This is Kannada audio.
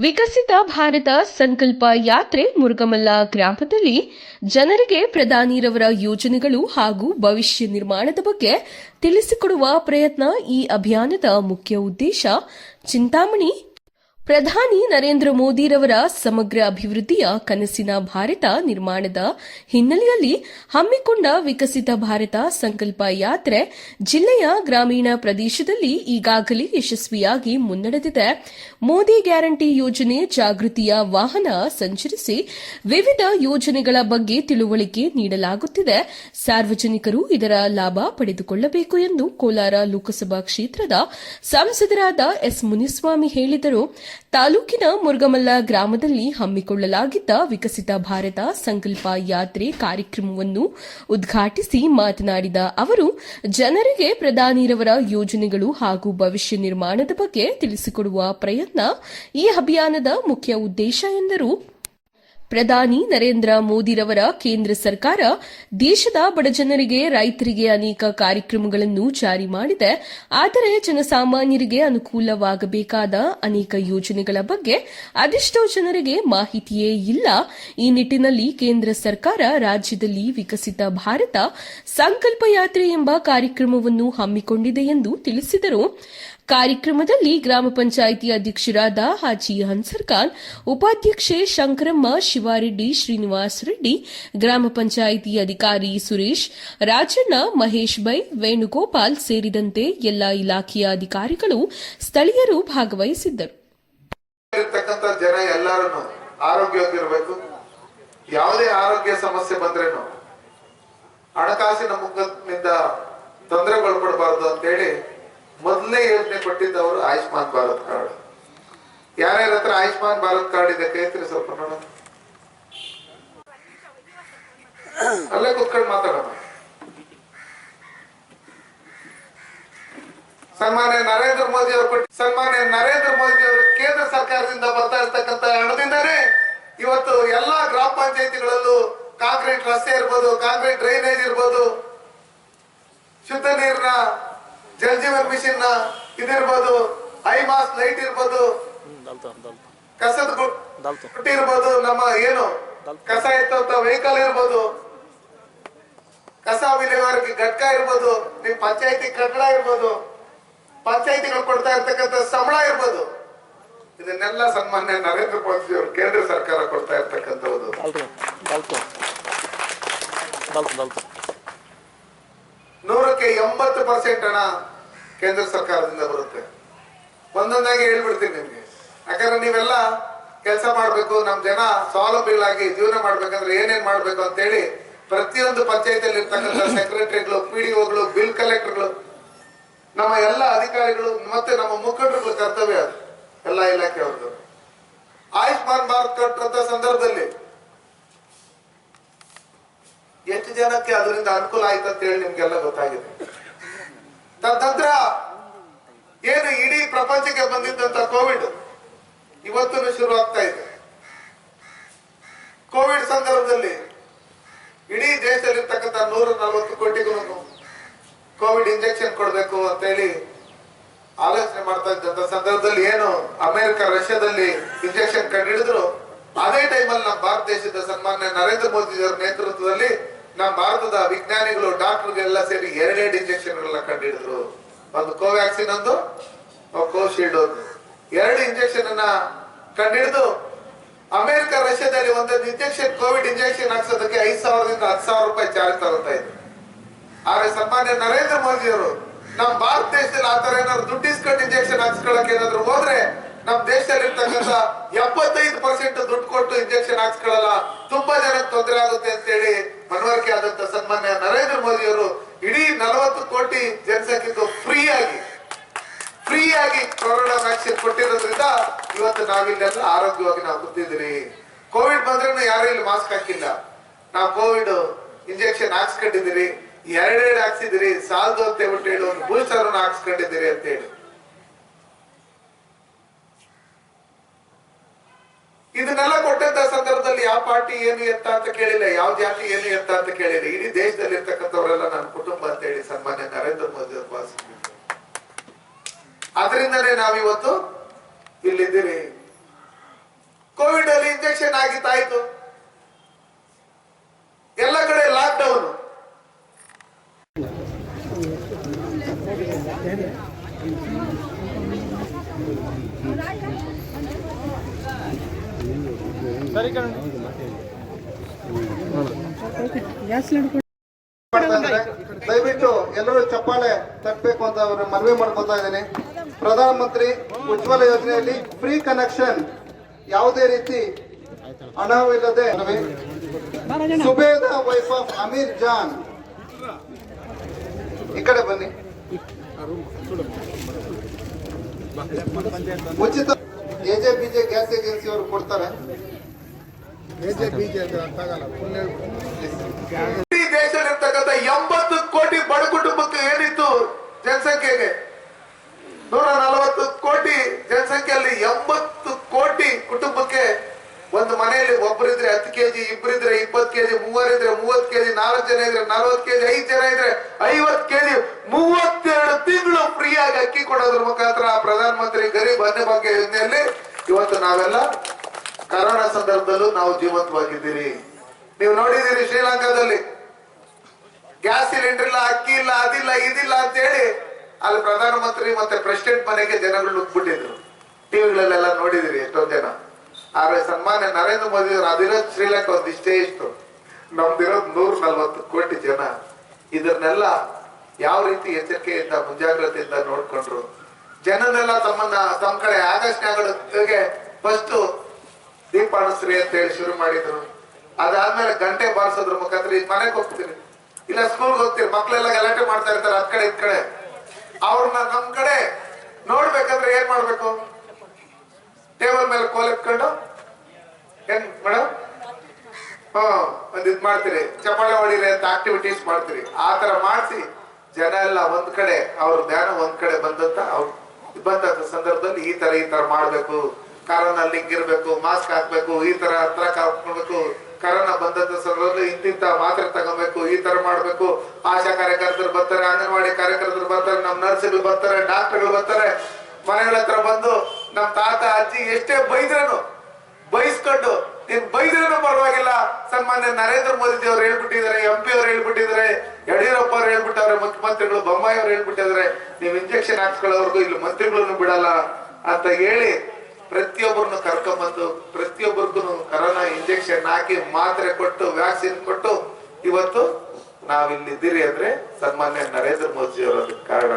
ವಿಕಸಿತ ಭಾರತ ಸಂಕಲ್ಪ ಯಾತ್ರೆ ಮುರುಗಮಲ್ಲ ಗ್ರಾಮದಲ್ಲಿ ಜನರಿಗೆ ಪ್ರಧಾನಿರವರ ಯೋಜನೆಗಳು ಹಾಗೂ ಭವಿಷ್ಯ ನಿರ್ಮಾಣದ ಬಗ್ಗೆ ತಿಳಿಸಿಕೊಡುವ ಪ್ರಯತ್ನ ಈ ಅಭಿಯಾನದ ಮುಖ್ಯ ಉದ್ದೇಶ ಚಿಂತಾಮಣಿ ಪ್ರಧಾನಿ ನರೇಂದ್ರ ಮೋದಿರವರ ಸಮಗ್ರ ಅಭಿವೃದ್ಧಿಯ ಕನಸಿನ ಭಾರತ ನಿರ್ಮಾಣದ ಹಿನ್ನೆಲೆಯಲ್ಲಿ ಹಮ್ಮಿಕೊಂಡ ವಿಕಸಿತ ಭಾರತ ಸಂಕಲ್ಪ ಯಾತ್ರೆ ಜಿಲ್ಲೆಯ ಗ್ರಾಮೀಣ ಪ್ರದೇಶದಲ್ಲಿ ಈಗಾಗಲೇ ಯಶಸ್ವಿಯಾಗಿ ಮುನ್ನಡೆದಿದೆ. ಮೋದಿ ಗ್ಯಾರಂಟಿ ಯೋಜನೆ ಜಾಗೃತಿಯ ವಾಹನ ಸಂಚರಿಸಿ ವಿವಿಧ ಯೋಜನೆಗಳ ಬಗ್ಗೆ ತಿಳುವಳಿಕೆ ನೀಡಲಾಗುತ್ತಿದೆ. ಸಾರ್ವಜನಿಕರು ಇದರ ಲಾಭ ಪಡೆದುಕೊಳ್ಳಬೇಕು ಎಂದು ಕೋಲಾರ ಲೋಕಸಭಾ ಕ್ಷೇತ್ರದ ಸಂಸದರಾದ ಎಸ್ ಮುನಿಸ್ವಾಮಿ ಹೇಳಿದರು. ತಾಲೂಕಿನ ಮುರುಗಮಲ್ಲ ಗ್ರಾಮದಲ್ಲಿ ಹಮ್ಮಿಕೊಳ್ಳಲಾಗಿದ್ದ ವಿಕಸಿತ ಭಾರತ ಸಂಕಲ್ಪ ಯಾತ್ರೆ ಕಾರ್ಯಕ್ರಮವನ್ನು ಉದ್ಘಾಟಿಸಿ ಮಾತನಾಡಿದ ಅವರು, ಜನರಿಗೆ ಪ್ರಧಾನಿರವರ ಯೋಜನೆಗಳು ಹಾಗೂ ಭವಿಷ್ಯ ನಿರ್ಮಾಣದ ಬಗ್ಗೆ ತಿಳಿಸಿಕೊಡುವ ಪ್ರಯತ್ನ ಈ ಅಭಿಯಾನದ ಮುಖ್ಯ ಉದ್ದೇಶ ಎಂದರು. ಪ್ರಧಾನಿ ನರೇಂದ್ರ ಮೋದಿರವರ ಕೇಂದ್ರ ಸರ್ಕಾರ ದೇಶದ ಬಡಜನರಿಗೆ ರೈತರಿಗೆ ಅನೇಕ ಕಾರ್ಯಕ್ರಮಗಳನ್ನು ಜಾರಿ ಮಾಡಿದೆ. ಆದರೆ ಜನಸಾಮಾನ್ಯರಿಗೆ ಅನುಕೂಲವಾಗಬೇಕಾದ ಅನೇಕ ಯೋಜನೆಗಳ ಬಗ್ಗೆ ಅದೆಷ್ಟೋ ಜನರಿಗೆ ಮಾಹಿತಿಯೇ ಇಲ್ಲ. ಈ ನಿಟ್ಟಿನಲ್ಲಿ ಕೇಂದ್ರ ಸರ್ಕಾರ ರಾಜ್ಯದಲ್ಲಿ ವಿಕಸಿತ ಭಾರತ ಸಂಕಲ್ಪ ಯಾತ್ರೆ ಎಂಬ ಕಾರ್ಯಕ್ರಮವನ್ನು ಹಮ್ಮಿಕೊಂಡಿದೆ ಎಂದು ತಿಳಿಸಿದರು. ಕಾರ್ಯಕ್ರಮದಲ್ಲಿ ಗ್ರಾಮ ಪಂಚಾಯಿತಿ ಅಧ್ಯಕ್ಷರಾದ ಹಾಜಿ ಹನ್ಸರ್ಖಾನ್ ಉಪಾಧ್ಯಕ್ಷೆ ಶಂಕರಮ್ಮ ಶಿವಾರೆಡ್ಡಿ ಶ್ರೀನಿವಾಸ್ ರೆಡ್ಡಿ, ಗ್ರಾಮ ಪಂಚಾಯಿತಿ ಅಧಿಕಾರಿ ಸುರೇಶ್, ರಾಜಣ್ಣ, ಮಹೇಶ್ ಬೈ, ವೇಣುಗೋಪಾಲ್ ಸೇರಿದಂತೆ ಎಲ್ಲ ಇಲಾಖೆಯ ಅಧಿಕಾರಿಗಳು ಸ್ಥಳೀಯರು ಭಾಗವಹಿಸಿದ್ದರು. ಜನ ಎಲ್ಲರನ್ನು ಆರೋಗ್ಯವಾಗಿರಬೇಕು. ಯಾವುದೇ ಆರೋಗ್ಯ ಸಮಸ್ಯೆ ಬಂದ್ರೇನು ಹಣಕಾಸಿನ ಮುಖದಿಂದ ತೊಂದರೆಗೊಳಪಡಬಾರದು ಅಂತೇಳಿ ಮೊದಲನೇ ಯೋಜನೆ ಕೊಟ್ಟಿದ್ದವರು ಆಯುಷ್ಮಾನ್ ಭಾರತ್ ಕಾರ್ಡ್. ಯಾರ್ಯಾರ ಹತ್ರ ಆಯುಷ್ಮಾನ್ ಭಾರತ್ ಕಾರ್ಡ್ ಇದೆ ಕೈತ್ರಿ ಸ್ವಲ್ಪ ನೋಡೋಣ. ಅಲ್ಲೇ ಕುತ್ಕೊಂಡು ಮಾತಾಡೋಣ. ಸನ್ಮಾನ್ಯ ನರೇಂದ್ರ ಮೋದಿ ಅವರು ಕೊಟ್ಟು ಸನ್ಮಾನ್ಯ ನರೇಂದ್ರ ಮೋದಿ ಅವರು ಕೇಂದ್ರ ಸರ್ಕಾರದಿಂದ ಬರ್ತಾ ಇರ್ತಕ್ಕಂಥ ಹಣದಿಂದಾನೇ ಇವತ್ತು ಎಲ್ಲಾ ಗ್ರಾಮ ಪಂಚಾಯತಿಗಳಲ್ಲೂ ಕಾಂಕ್ರೀಟ್ ರಸ್ತೆ ಇರ್ಬೋದು ಕಾಂಕ್ರೀಟ್ ಡ್ರೈನೇಜ್ ಇರ್ಬೋದು ಶುದ್ಧ ನೀರಿನ ಜಲ್ ಜೀವನ್ ಮಿಷನ್ ಇದಿರ್ಬೋದು ಐ ಮಾಸ್ ಲೈಟ್ ಇರ್ಬೋದು ಕಸದ ಇರ್ಬೋದು ನಮ್ಮ ಏನು ಕಸ ಎತ್ತುವಂತ ವೆಹಿಕಲ್ ಇರ್ಬೋದು ಕಸ ವಿಲೇವಾರಿಗೆ ಘಟಕ ಇರ್ಬೋದು ನಿಮ್ ಪಂಚಾಯತಿ ಕಟ್ಟಡ ಇರ್ಬೋದು ಪಂಚಾಯತಿಗಳು ಕೊಡ್ತಾ ಇರ್ತಕ್ಕಂಥ ಸಂಬಳ ಇರ್ಬೋದು. ಇದನ್ನೆಲ್ಲ ಸನ್ಮಾನ್ಯ ನರೇಂದ್ರ ಮೋದಿ ಅವರು ಕೇಂದ್ರ ಸರ್ಕಾರ ಕೊಡ್ತಾ ಇರ್ತಕ್ಕಂಥದ್ದು. ನೂರಕ್ಕೆ ಎಂಬತ್ತು ಪರ್ಸೆಂಟ್ ಹಣ ಕೇಂದ್ರ ಸರ್ಕಾರದಿಂದ ಬರುತ್ತೆ. ಒಂದೊಂದಾಗಿ ಹೇಳ್ಬಿಡ್ತೀನಿ ನಿಮ್ಗೆ. ಯಾಕಂದ್ರೆ ನೀವೆಲ್ಲ ಕೆಲಸ ಮಾಡಬೇಕು ನಮ್ ಜನ ಸ್ವಾವಲಂಬಿಗಳಾಗಿ ಜೀವನ ಮಾಡ್ಬೇಕಂದ್ರೆ ಏನೇನ್ ಮಾಡ್ಬೇಕು ಅಂತೇಳಿ ಪ್ರತಿಯೊಂದು ಪಂಚಾಯತಿಯಲ್ಲಿ ಇರ್ತಕ್ಕಂಥ ಸೆಕ್ರೆಟರಿಗಳು ಪಿ ಡಿ ಒಗಳು ಬಿಲ್ ಕಲೆಕ್ಟರ್ಗಳು ನಮ್ಮ ಎಲ್ಲ ಅಧಿಕಾರಿಗಳು ಮತ್ತೆ ನಮ್ಮ ಮುಖಂಡರುಗಳ ಕರ್ತವ್ಯ ಅದು, ಎಲ್ಲ ಇಲಾಖೆಯವ್ರದ್ದು ಆಯುಷ್ಮಾನ್ ಭಾರತ್ ಕಟ್ಟಂತ ಸಂದರ್ಭದಲ್ಲಿ ಎಷ್ಟು ಜನಕ್ಕೆ ಅದರಿಂದ ಅನುಕೂಲ ಆಯ್ತು ಅಂತ ಹೇಳಿ ನಿಮ್ಗೆಲ್ಲ ಗೊತ್ತಾಗಿದೆ. ತದನಂತರ ಏನು ಇಡೀ ಪ್ರಪಂಚಕ್ಕೆ ಬಂದಿದ್ದಂತ ಕೋವಿಡ್ ಇವತ್ತು ಶುರು ಆಗ್ತಾ ಇದೆ ಕೋವಿಡ್ ಸಂದರ್ಭದಲ್ಲಿ ಇಡೀ ದೇಶದಲ್ಲಿರ್ತಕ್ಕಂಥ ನೂರ ನಲ್ವತ್ತು ಕೋಟಿಗೂ ಕೋವಿಡ್ ಇಂಜೆಕ್ಷನ್ ಕೊಡಬೇಕು ಅಂತ ಹೇಳಿ ಆಲೋಚನೆ ಮಾಡ್ತಾ ಇದ್ದಂತ ಸಂದರ್ಭದಲ್ಲಿ ಏನು ಅಮೆರಿಕ, ರಷ್ಯಾದಲ್ಲಿ ಇಂಜೆಕ್ಷನ್ ಕಂಡುಹಿಡಿದ್ರು ಅದೇ ಟೈಮಲ್ಲಿ ನಮ್ಮ ಭಾರತ ದೇಶದ ಸನ್ಮಾನ್ಯ ನರೇಂದ್ರ ಮೋದಿ ಅವರ ನೇತೃತ್ವದಲ್ಲಿ ನಮ್ಮ ಭಾರತದ ವಿಜ್ಞಾನಿಗಳು, ಡಾಕ್ಟರ್ಗಳೆಲ್ಲ ಸೇರಿ ಎರಡೆರಡು ಇಂಜೆಕ್ಷನ್ ಗಳನ್ನ ಕಂಡುಹಿಡಿದ್ರು ಒಂದು ಕೋವ್ಯಾಕ್ಸಿನ್ ಒಂದು ಕೋಶೀಲ್ಡ್ ಒಂದು. ಎರಡು ಇಂಜೆಕ್ಷನ್ ಅನ್ನ ಕಂಡುಹಿಡಿದು ಅಮೆರಿಕ, ರಷ್ಯಾದಲ್ಲಿ ಒಂದೊಂದು ಇಂಜೆಕ್ಷನ್, ಕೋವಿಡ್ ಇಂಜೆಕ್ಷನ್ ಹಾಕ್ಸೋದಕ್ಕೆ ಐದು ಸಾವಿರದಿಂದ ಹತ್ತು ಸಾವಿರ ರೂಪಾಯಿ ಚಾರ್ಜ್ ಸನ್ಮಾನ್ಯ ನರೇಂದ್ರ ಮೋದಿ ಅವರು ನಮ್ಮ ಭಾರತ ದೇಶದಲ್ಲಿ ಆತರ ಏನಾದ್ರು ದುಡ್ಡು ಇಸ್ಕೊಂಡು ಇಂಜೆಕ್ಷನ್ ಹಾಕ್ಸ್ಕೊಳಕ್ ಏನಾದ್ರು ಹೋದ್ರೆ ನಮ್ ದೇಶದಲ್ಲಿ ಇರ್ತಕ್ಕಂತ ಎಪ್ಪತ್ತೈದು ಪರ್ಸೆಂಟ್ ದುಡ್ಡು ಕೊಟ್ಟು ಇಂಜೆಕ್ಷನ್ ಹಾಕ್ಸ್ಕೊಳ್ಳಲ್ಲ ತುಂಬಾ ಜನಕ್ಕೆ ತೊಂದರೆ ಆಗುತ್ತೆ ಅಂತ ಹೇಳಿ ಮನವರಿಕೆ ಆದಂತ ಸನ್ಮಾನ್ಯ ನರೇಂದ್ರ ಮೋದಿ ಅವರು ಇಡೀ ನಲವತ್ತು ಕೋಟಿ ಜನಸಂಖ್ಯೆಗೂ ಫ್ರೀ ಆಗಿ ಫ್ರೀ ಆಗಿ ಕೊರೋನಾ ವ್ಯಾಕ್ಸಿನ್ ಕೊಟ್ಟಿರೋದ್ರಿಂದ ಇವತ್ತು ನಾವಿಲ್ಲೆಲ್ಲ ಆರೋಗ್ಯವಾಗಿ ನಾವು ಕೂತಿದ್ರಿ ಕೋವಿಡ್ ಬಂದ್ರೂ ಯಾರು ಇಲ್ಲಿ ಮಾಸ್ಕ್ ಹಾಕಿಲ್ಲ. ನಾವು ಕೋವಿಡ್ ಇಂಜೆಕ್ಷನ್ ಹಾಕ್ಸ್ಕೊಂಡಿದ್ದೀರಿ. ಎರಡೆರಡು ಹಾಕ್ಸಿದಿರಿ ಸಾಲದು ಅಂತ ಹೇಳ್ಬಿಟ್ಟು ಹೇಳಿ, ಒಂದು ಬೂಸ್ಟರ್ ಹಾಕ್ಸ್ಕೊಂಡಿದ್ದೀರಿ ಅಂತ ಹೇಳಿ. ಇದನ್ನೆಲ್ಲ ಕೊಟ್ಟಂತ ಸಂದರ್ಭದಲ್ಲಿ ಯಾವ ಪಾರ್ಟಿ ಏನು ಎತ್ತ ಅಂತ ಕೇಳಿಲ್ಲ, ಯಾವ ಜಾತಿ ಏನು ಎತ್ತ ಅಂತ ಕೇಳಿಲ್ಲ. ಇಡೀ ದೇಶದಲ್ಲಿ ಇರ್ತಕ್ಕಂಥವರೆಲ್ಲ ನನ್ನ ಕುಟುಂಬ ಅಂತ ಹೇಳಿ ಸನ್ಮಾನ್ಯ ನರೇಂದ್ರ ಮೋದಿ ಅವರು ಭಾಷಿಸಿದ್ರು ಅದರಿಂದನೇ ನಾವಿವತ್ತು ಇಲ್ಲಿದ್ದೀರಿ. ಇಂಜೆಕ್ಷನ್ ಆಗಿತ್ತಾಯ್ತು ಎಲ್ಲ ಕಡೆ ಲಾಕ್ ಡೌನ್ ದಯವಿಟ್ಟು ಎಲ್ಲರೂ ಚಪ್ಪಾಳೆ ತಟ್ಟಬೇಕು ಅಂತ ಅವ್ರ ಮನವಿ ಮಾಡ್ಕೊತಾ ಇದ್ದೀನಿ. ಪ್ರಧಾನಮಂತ್ರಿ ಉಜ್ವಲ ಯೋಜನೆಯಲ್ಲಿ ಫ್ರೀ ಕನೆಕ್ಷನ್ ಯಾವುದೇ ರೀತಿ ಹಣವಿಲ್ಲದೆ ಸುಬೇದ ವೈಫ್ ಆಫ್ ಅಮೀರ್ ಜಾನ್ ಈ ಕಡೆ ಬನ್ನಿ. ಉಚಿತ ಎಜೆ ಬಿಜೆ ಗ್ಯಾಸ್ ಏಜೆನ್ಸಿ ಅವರು ಕೊಡ್ತಾರೆ. ಇಡೀ ದೇಶದಲ್ಲಿರ್ತಕ್ಕಂಥ ಎಂಬತ್ತು ಕೋಟಿ ಬಡ ಕುಟುಂಬಕ್ಕೆ ಏನಿತ್ತು ಜನಸಂಖ್ಯೆಗೆ? ನೂರ ನಲವತ್ತು ಕೋಟಿ ಜನಸಂಖ್ಯೆಯಲ್ಲಿ ಎಂಬತ್ತು ಕೋಟಿ ಕುಟುಂಬಕ್ಕೆ ಒಂದು ಮನೆಯಲ್ಲಿ ಒಬ್ಬರಿದ್ರೆ ಹತ್ತು ಕೆಜಿ ಇಬ್ಬರಿದ್ರೆ ಇಪ್ಪತ್ತು ಕೆಜಿ ಮೂವರಿದ್ರೆ ಮೂವತ್ತು ಕೆಜಿ ನಾಲ್ಕು ಜನ ಇದ್ರೆ ನಲವತ್ತು ಕೆಜಿ ಐದು ಜನ ಇದ್ರೆ ಐವತ್ತು ಕೆಜಿ ಆಗಿ ಅಕ್ಕಿ ಕೊಡೋದ್ರ ಮುಖಾಂತರ ಪ್ರಧಾನಮಂತ್ರಿ ಗರೀಬ್ ಅನ್ನ ಬಗ್ಗೆ ಯೋಜನೆಯಲ್ಲಿ ಇವತ್ತು ನಾವೆಲ್ಲ ಕರೋನಾ ಸಂದರ್ಭದಲ್ಲೂ ನಾವು ಜೀವಂತವಾಗಿದ್ದೀರಿ. ನೀವು ನೋಡಿದ್ದೀರಿ ಶ್ರೀಲಂಕಾದಲ್ಲಿ ಗ್ಯಾಸ್ ಸಿಲಿಂಡರ್ ಇಲ್ಲ, ಅಕ್ಕಿ ಇಲ್ಲ, ಅದಿಲ್ಲ, ಇದಿಲ್ಲ ಅಂತ ಹೇಳಿ ಅಲ್ಲಿ ಪ್ರಧಾನಮಂತ್ರಿ ಮತ್ತೆ ಪ್ರೆಸಿಡೆಂಟ್ ಮನೆಗೆ ಜನಗಳು ನುಗ್ಬಿಟ್ಟಿದ್ರು ಟಿವಿಗಳಲ್ಲೆಲ್ಲ ನೋಡಿದಿರಿ ಎಷ್ಟೊಂದ್ ಜನ. ಆದ್ರೆ ಸನ್ಮಾನ್ಯ ನರೇಂದ್ರ ಮೋದಿ ಅವರು ಅದಿರೋದು ಶ್ರೀಲಂಕಾ ಒಂದಿಷ್ಟೇ ಇಷ್ಟು. ನಮ್ದಿರೋದು ನೂರ ನಲ್ವತ್ತು ಕೋಟಿ ಜನ. ಇದನ್ನೆಲ್ಲ ಯಾವ ರೀತಿ ಎಚ್ಚರಿಕೆಯಿಂದ, ಮುಂಜಾಗ್ರತೆಯಿಂದ ನೋಡ್ಕೊಂಡ್ರು. ಜನರೆಲ್ಲ ತಮ್ಮನ್ನ, ತಮ್ಮ ಕಡೆ ಆಗಸ್ಟ್ನಾಗಳಿಗೆ ಫಸ್ಟ್ ದೀಪಾಣಿಸ್ರಿ ಅಂತ ಹೇಳಿ ಶುರು ಮಾಡಿದ್ರು. ಅದಾದ್ಮೇಲೆ ಗಂಟೆ ಬಾರಿಸೋದ್ರ ಮುಖಾಂತರ ಈಗ ಮನೆಗೆ ಹೋಗ್ತೀರಿ. ಇಲ್ಲ ಸ್ಕೂಲ್ಗೆ ಹೋಗ್ತೀರಿ, ಮಕ್ಳೆಲ್ಲ ಗಲಾಟೆ ಮಾಡ್ತಾ ಇರ್ತಾರೆ ಅದ್ ಕಡೆ, ಇದ್ ಕಡೆ. ಅವ್ರನ್ನ ನಮ್ ಕಡೆ ನೋಡ್ಬೇಕಂದ್ರೆ ಏನ್ ಮಾಡ್ಬೇಕು? ಟೇಬಲ್ ಮೇಲೆ ಕೋಲ್ ಏನ್ ಮೇಡಮ್ ಹ್ಮ್, ಒಂದ್ ಇದ್ ಮಾಡ್ತೀರಿ. ಚಪಾಳೆ ಹೊಡಿರಿ ಅಂತ ಆಕ್ಟಿವಿಟೀಸ್ ಮಾಡ್ತೀರಿ. ಆ ತರ ಮಾಡಿಸಿ ಜನ ಎಲ್ಲ ಒಂದ್ ಕಡೆ, ಅವ್ರ ಧ್ಯಾನ ಒಂದ್ ಕಡೆ ಬಂದಂತ ಅವ್ರು ಬಂದಂತ ಸಂದರ್ಭದಲ್ಲಿ ಈ ತರ ಈ ತರ ಮಾಡ್ಬೇಕು, ಕರೋನಾ ಲಿಂಕ್ ಇರ್ಬೇಕು, ಮಾಸ್ಕ್ ಹಾಕ್ಬೇಕು, ಈ ತರ ಹತ್ರ ಕಾಪಾಡ್ಬೇಕು ಕರೋನಾ ಬಂದಂತ ಸಂದರ್ಭದಲ್ಲಿ ಇಂತಿಂತ ಮಾತ್ರೆ ತಗೋಬೇಕು, ಈ ತರ ಮಾಡ್ಬೇಕು. ಆಶಾ ಕಾರ್ಯಕರ್ತರು ಬರ್ತಾರೆ, ಅಂಗನವಾಡಿ ಕಾರ್ಯಕರ್ತರು ಬರ್ತಾರೆ, ನಮ್ ನರ್ಸ್ಗಳು ಬರ್ತಾರೆ ಡಾಕ್ಟರ್ಗಳು ಬರ್ತಾರೆ. ಮನೆಗಳ ಹತ್ರ ಬಂದು ನಮ್ ತಾತ, ಅಜ್ಜಿ ಎಷ್ಟೇ ಬೈದ್ರನು ಬೈಸ್ಕೊಂಡು ನೀನ್ ಬೈದ್ರೇನು ಪರವಾಗಿಲ್ಲ. ಸನ್ಮಾನ್ಯ ನರೇಂದ್ರ ಮೋದಿ ಅವರು ಹೇಳ್ಬಿಟ್ಟಿದ್ದಾರೆ ಎಂ ಪಿ ಅವ್ರು ಹೇಳ್ಬಿಟ್ಟಿದ್ದಾರೆ, ಯಡಿಯೂರಪ್ಪ ಅವ್ರು ಹೇಳ್ಬಿಟ್ಟವ್ರೆ ಮುಖ್ಯಮಂತ್ರಿಗಳು ಬೊಮ್ಮಾಯಿ ಅವ್ರು ಹೇಳ್ಬಿಟ್ಟಿದ್ದಾರೆ. ನೀವು ಇಂಜೆಕ್ಷನ್ ಹಾಕ್ಸ್ಕೊಳ್ಳೋರ್ಗು ಇಲ್ಲಿ ಮಂತ್ರಿಗಳನ್ನು ಬಿಡಲ್ಲ ಅಂತ ಹೇಳಿ ಪ್ರತಿಯೊಬ್ಬರನ್ನು ಕರ್ಕೊಂಬಂದು, ಪ್ರತಿಯೊಬ್ಬರಿಗೂ ಕರೋನಾ ಇಂಜೆಕ್ಷನ್ ಹಾಕಿ ಮಾತ್ರೆ ಕೊಟ್ಟು ವ್ಯಾಕ್ಸಿನ್ ಕೊಟ್ಟು ಇವತ್ತು ನಾವಿಲ್ಲಿದ್ದೀರಿ ಅಂದ್ರೆ ಸನ್ಮಾನ್ಯ ನರೇಂದ್ರ ಮೋದಿ ಅವರ ಕಾರಣ.